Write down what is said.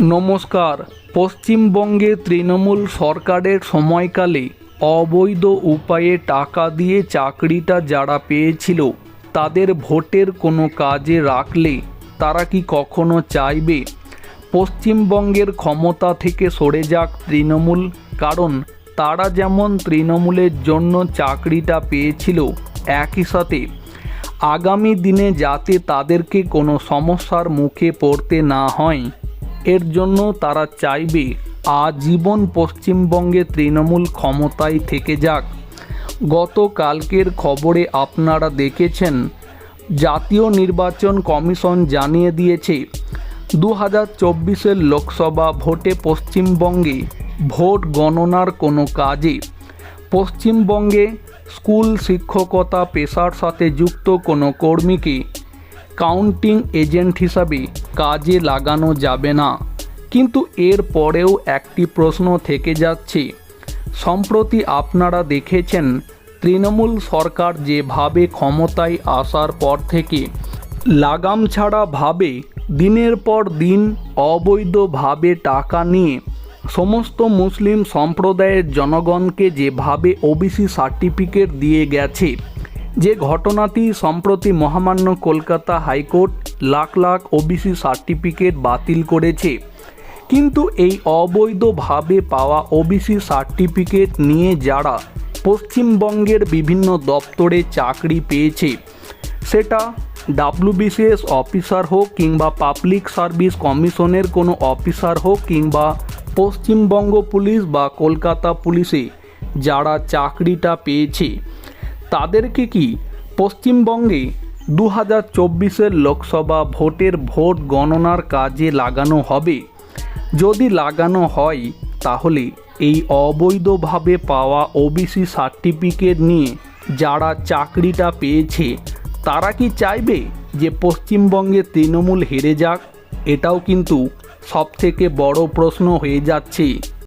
নমস্কার। পশ্চিমবঙ্গে তৃণমূল সরকারের সময়কালে অবৈধ উপায়ে টাকা দিয়ে চাকরিটা যারা পেয়েছিল, তাদের ভোটের কোনো কাজে রাখলে তারা কি কখনো চাইবে? পশ্চিমবঙ্গের ক্ষমতা থেকে সরে যাক তৃণমূল, কারণ তারা যেমন তৃণমূলের জন্য চাকরিটা পেয়েছিল একই সাথে, আগামী দিনে যাতে তাদেরকে কোনো সমস্যার মুখে পড়তে না হয়। এর জন্য তারা চাইবে আজীবন পশ্চিমবঙ্গে তৃণমূল ক্ষমতায় থেকে যাক। গতকালকের খবরে আপনারা দেখেছেন, জাতীয় নির্বাচন কমিশন জানিয়ে দিয়েছে দু হাজার চব্বিশের লোকসভা ভোটে পশ্চিমবঙ্গে ভোট গণনার কোনো কাজে, পশ্চিমবঙ্গে স্কুল শিক্ষকতা পেশার সাথে যুক্ত কোনো কর্মীকে কাউন্টিং এজেন্ট হিসাবে কাজে লাগানো যাবে না। কিন্তু এর পরেও একটি প্রশ্ন থেকে যাচ্ছে। সম্প্রতি আপনারা দেখেছেন, তৃণমূল সরকার যেভাবে ক্ষমতায় আসার পর থেকে লাগাম ছাড়া ভাবে, দিনের পর দিন অবৈধভাবে টাকা নিয়ে সমস্ত মুসলিম সম্প্রদায়ের জনগণকে যেভাবে ওবিসি সার্টিফিকেট দিয়ে গেছে, যে ঘটনাটি সম্প্রতি মহামান্য Kolkata high court lakh lakh OBC certificate বাতিল করেছে। কিন্তু এই অবৈধভাবে পাওয়া ওবিসি সার্টিফিকেট নিয়ে যারা পশ্চিমবঙ্গের বিভিন্ন দপ্তরে চাকরি পেয়েছে, সেটা ডাব্লিউবিসিএস অফিসার হোক কিংবা পাবলিক সার্ভিস কমিশনের কোনো অফিসার হোক কিংবা পশ্চিমবঙ্গ পুলিশ বা কলকাতা পুলিশে যারা চাকরিটা পেয়েছে, তাদেরকে কি পশ্চিমবঙ্গে দু হাজার চব্বিশের লোকসভা ভোটের ভোট গণনার কাজে লাগানো হবে। যদি লাগানো হয়, তাহলে এই অবৈধভাবে পাওয়া ওবিসি সার্টিফিকেট নিয়ে যারা চাকরিটা পেয়েছে, তারা কি চাইবে যে পশ্চিমবঙ্গে তৃণমূল হেরে যাক? এটাও কিন্তু সবথেকে বড় প্রশ্ন হয়ে যাচ্ছে।